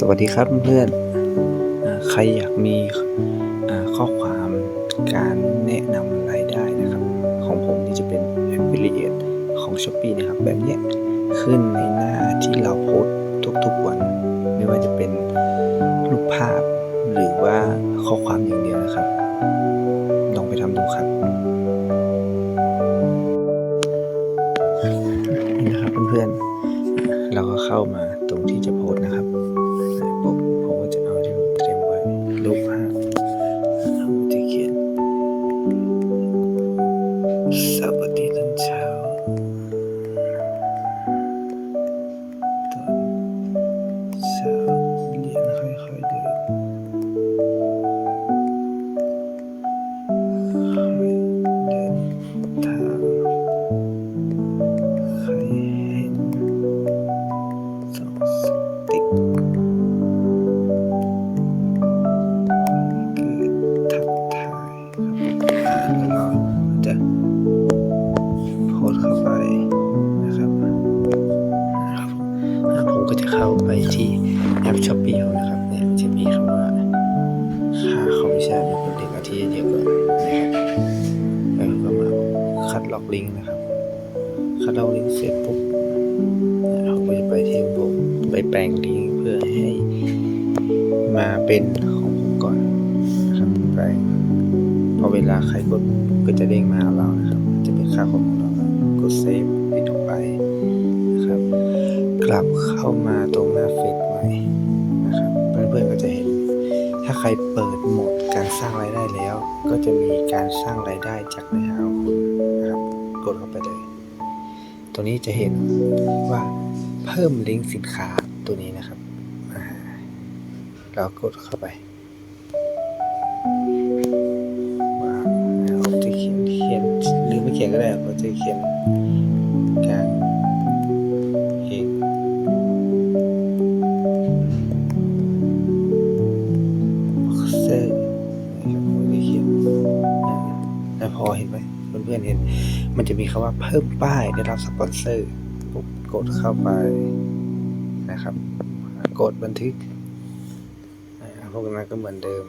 สวัสดีครับเพื่อนๆอ่าใครอยากมีข้อความการแนะนำรายได้นะครับ ของผมนี่จะเป็น affiliate ของ s h อ p e e นะครับ แบบนี้ขึ้นในหน้าที่เราโพสทุกๆวัน ไม่ว่าจะเป็นรูปภาพหรือว่าข้อความอย่างเดียวนะครับ ลองไปทำดูครับนี่นะครับเพื่อนๆ เราก็เข้ามาตรงที่จะโพสนะครับ เข้าไปที่แอปช้อปปี้นะครับเนี่ยจะมีคำว่าค่าคอมมิชชั่นในคนเด็กอาทิตย์เดียวก่อนนะครับแล้วก็มาคัดล็อกลิงก์นะครับคัดล็อกลิงก์เสร็จปุ๊บเราก็จะไปที่ผมไปแปลงลิงก์เพื่อให้มาเป็นของผมก่อนนะครับแปพอเวลาใครกดก็จะเด้งมาหาเรานะครับ จะเป็นค่าของเรากดเซฟปิดออกไป กลับเข้ามาตรงหน้าเฟซใหม่นะครับ เพื่อนๆก็จะเห็น ถ้าใครเปิดโหมดการสร้างรายได้แล้ว ก็จะมีการสร้างรายได้จากเนื้อหาของคุณนะครับ กดเข้าไปเลย ตัวนี้จะเห็นว่าเพิ่มลิงก์สินค้าตัวนี้นะครับเรากดเข้าไปจะเขียนเขียนหรือไม่เขียนก็ได้เราจะเขียนการ แล้วพอเห็นไหมเพื่อนๆเห็น มันจะมีคำว่าเพิ่มป้ายได้รับสปอนเซอร์ปุ๊บกดเข้าไปนะครับ กดบันทึกพวกนั้นก็เหมือนเดิม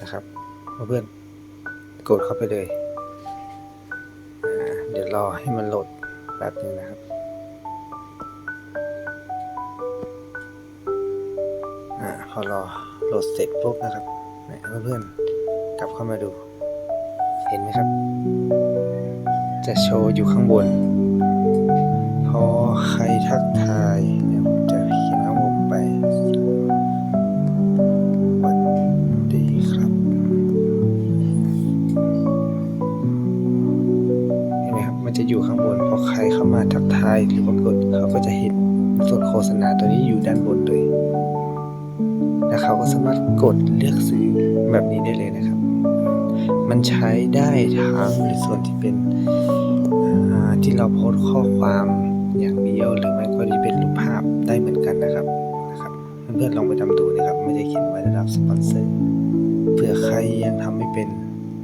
นะครับเพื่อนๆกดเข้าไปเลยเดี๋ยวรอให้มันโหลดแป๊บนึงนะครับอาพอรอโหลดเสร็จปุ๊บนะครับเพื่อนๆกลับเข้ามาดู ห็นไหมครับ จะโชว์อยู่ข้างบน พอใครทักทายเนี่ยจะเขียนข้างบไปสวัสดีครับเห็นไหมครับ มันจะอยู่ข้างบน พอใครเข้ามาทักทายหรือว่ากดเขาก็จะเห็นส่วนโฆษณาตัวนี้อยู่ด้านบนเลยแล้วเขาก็สามารถกดเลือกซื้อแบบนี้ได้เลยนะครับ มันใช้ได้ทั้งในส่วนที่เป็นที่เราโพสต์ข้อความอย่างเดียวหรือไม่ก็ที่เป็นรูปภาพได้เหมือนกันนะครับนะครับเพื่อนๆลองไปทำดูนะครับ ไม่ได้เขียนไว้ได้รับสปอนเซอร์เผื่อใครยังทำไม่เป็น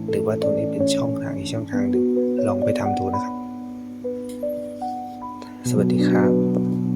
หรือว่าตรงนี้เป็นช่องทางอีกช่องทางหนึ่งลองไปทำดูนะครับ สวัสดีครับ